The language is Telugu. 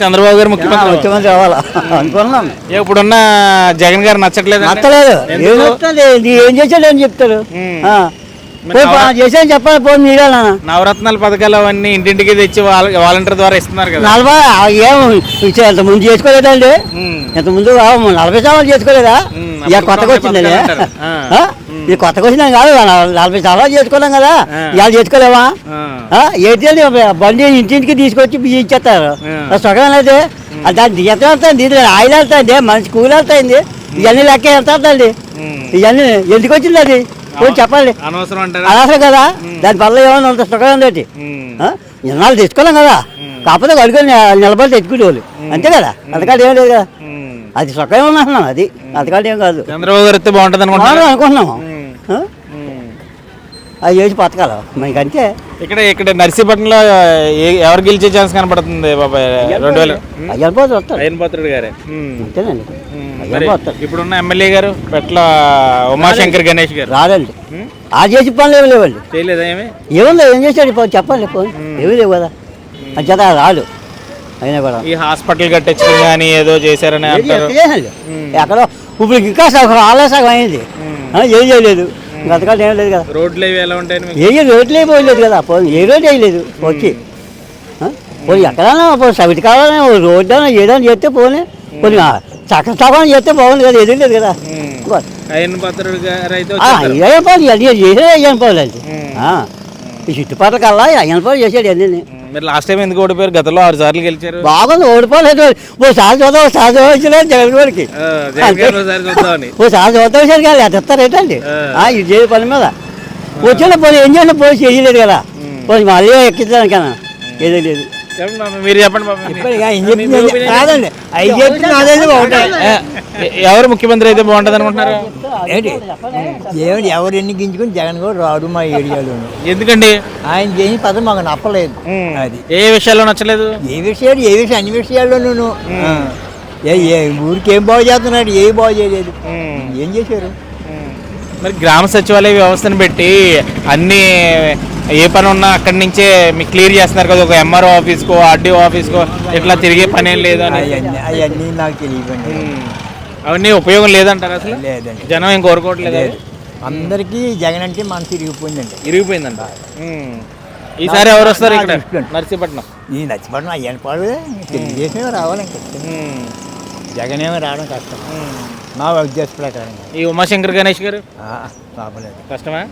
చంద్రబాబు గారు ముఖ్యమంత్రి ముఖ్యమంత్రి అవ్వాలా? అనుకున్నాం. ఏ, ఇప్పుడున్న జగన్ గారు నచ్చట్లేదు నచ్చలేదు. ఏం ఏం చేశాడు? అని చెప్తారు చేశాను చెప్పాలి పోయి మీరేనా నవరత్నాల పథకాలు అవన్నీ ఇంటింటికి తెచ్చి వాలంటీర్ ద్వారా ఇస్తున్నారు కదా. నలభై ఏం? ఇచ్చే ఎంత ముందు చేసుకోలేదండి. ఇంత ముందు నలభై సంవత్సరాలు చేసుకోలేదా? ఇక కొత్తగా వచ్చింది పథకాలు అంటారు. ఆ. ఇది కొత్తగా వచ్చిందా కాదు నల- నలభై సంవత్సరాలు చేసుకోలేం కదా. ఇవాళ చేసుకోలేమా. ఏంటి బండి ఇంటింటికి తీసుకొచ్చి బియ్యం ఇచ్చేస్తారు. సుఖం అయితే దాని జీతం వెళ్తాంది? ఇది ఆయిల్ వెళ్తాంది మనిషి కూలి వెళ్తాయింది ఇవన్నీ లెక్క ఎంత వెళ్తాండి. ఇవన్నీ ఎందుకు వచ్చింది అది పోయి చెప్పండి అనవసరం కదా. దాని వల్ల ఏమన్నా అంత సుఖం ఉంది ఉమ్. ఇన్నాళ్ళు తెచ్చుకోలేం కదా. కాకపోతే అడుగుని నిలబడి తెచ్చుకునేవాళ్ళు. అంతే కదా. అంతకాదు ఏం లేదు కదా. అది సుఖం అంటున్నాం అది. అంతకాదు ఏం కాదు. చంద్రబాబు గారు బాగుంటుంది అనుకుంటున్నాము? అది చేసి బతకాలి మనకి అంతే ఇక్కడ ఇక్కడ నర్సీపట్నంలో ఎవరు గెలిచే ఛాన్స్ కనపడుతుంది బాబాయ్? రెండు వేల. అయ్యపోతే వస్తారు అయ్యన్ పాత్రుడు గారే. అంతేనండి. ఇప్పుడున్న ఎమ్మెల్యే గారు పెట్ల ఉమాశంకర్ గణేష్ గారు. రాదండి. ఆ చేసి పనులు ఏమి లేవండి. చేయలేదా ఏమి? ఏముందో ఏం చేశాడు ఇప్పుడు చెప్పండి ఏమీ లేవు కదా. అది చేత రాడు అయినా కూడా. ఈ హాస్పిటల్ కట్టించడం కానీ ఏదో చేశారని అంటారు. ఎక్కడ ఇప్పుడు ఇంకా సగం ఆలయ సగం అయింది. ఏం చేయలేదు ఇంకా అంతకాలం ఏం లేదు కదా రోడ్లు ఎలా ఉంటాయని మీకు? ఏ రోడ్లే పోయలేదు కదా ఏ రోడ్ వేయలేదు వచ్చి? పోనీ ఎక్కడైనా పోనీ సవిటి కావాలన్నా రోడ్డు అయినా ఏదైనా చేస్తే పోనీ పోనీ ఆ, చక్కం సగం చేస్తే బాగుంది కదా ఎదురు లేదు కదా ఉమ్. బస్. అయ్యన్ పాత్రుడు గారు అయితే ఆ, వచ్చేస్తారు. ఏం పోనీ అన్నీ చేసే అయ్యాను పోలేదు ఉమ్. ఈ చుట్టుపక్కల కల్లా అయ్యాను పోయి చేసాడు అన్నీ. మీరు లాస్ట్ టైం ఎందుకు ఓడిపోయారు? గతంలో ఆరు సార్లు గెలిచారు. బాగుంది ఓడిపోలేదు. ఓ సార్ చూద్దాం ఓ సార్ చూపించలేదు జగన్ గారికి. ఒకసారి ఓ సార్ చూద్దాం సార్ కాదు అది ఇస్తారేటండి ఆ. ఇది చేయ పని మీద. వచ్చిన పోయి ఏం చేయండి పోయి చేయలేదు కదా. పోయి మళ్ళీ ఎక్కించాను కదా ఏదో లేదు. చెప్పండి బాబు, మీరు చెప్పండి బాబు. కాదండి అవి చెప్పిన అదే ఒకటే ఏ, ఎవరు ముఖ్యమంత్రి అయితే బాగుంటుంది అనుకుంటున్నారు? ఏంటి? ఏమిటి ఎవరు ఎన్నికించుకుని జగన్ కూడా రాడు మా ఏరియాలో. ఎందుకండి? ఆయన చేసిన పదం మాకు నప్పలేదు. అది. ఏ విషయాల్లో నచ్చలేదు? ఏ విషయాలు ఏ విషయం అన్ని విషయాల్లోనూ. ఆ. ఏ ఏ ఊరికి ఏం బాగు చేస్తున్నాడు ఏ బాగు చేయలేదు. ఏం చేశారు? మరి గ్రామ సచివాలయ వ్యవస్థను పెట్టి అన్ని ఏ పని ఉన్నా అక్కడి నుంచే మీకు క్లియర్ చేస్తున్నారు కదా ఒక ఎంఆర్ఓ ఆఫీస్కో ఆర్డీఓ ఆఫీస్కో ఇట్లా తిరిగే పని ఏం లేదు అని. అవన్నీ అవన్నీ నాకు తెలియకండి ఉమ్. అవన్నీ ఉపయోగం లేదంటారు అసలు? లేదండి. జనం ఏం కోరుకోవట్లేదు? లేదు. అందరికీ జగన్ అంటే మనసు ఇరిగిపోయిందండి. ఇరిగిపోయిందంట. ఈసారి ఎవరు వస్తారు ఇక్కడ. నర్సీపట్నం. ఈ నచ్చిపడిన అయ్యాను పాడు. రావాలి. జగన్ ఏమో రావడం కష్టం. నా ఉద్దేశ ప్రకారం ఈ ఉమాశంకర్ గణేష్ గారు? రావలేదు కష్టమా?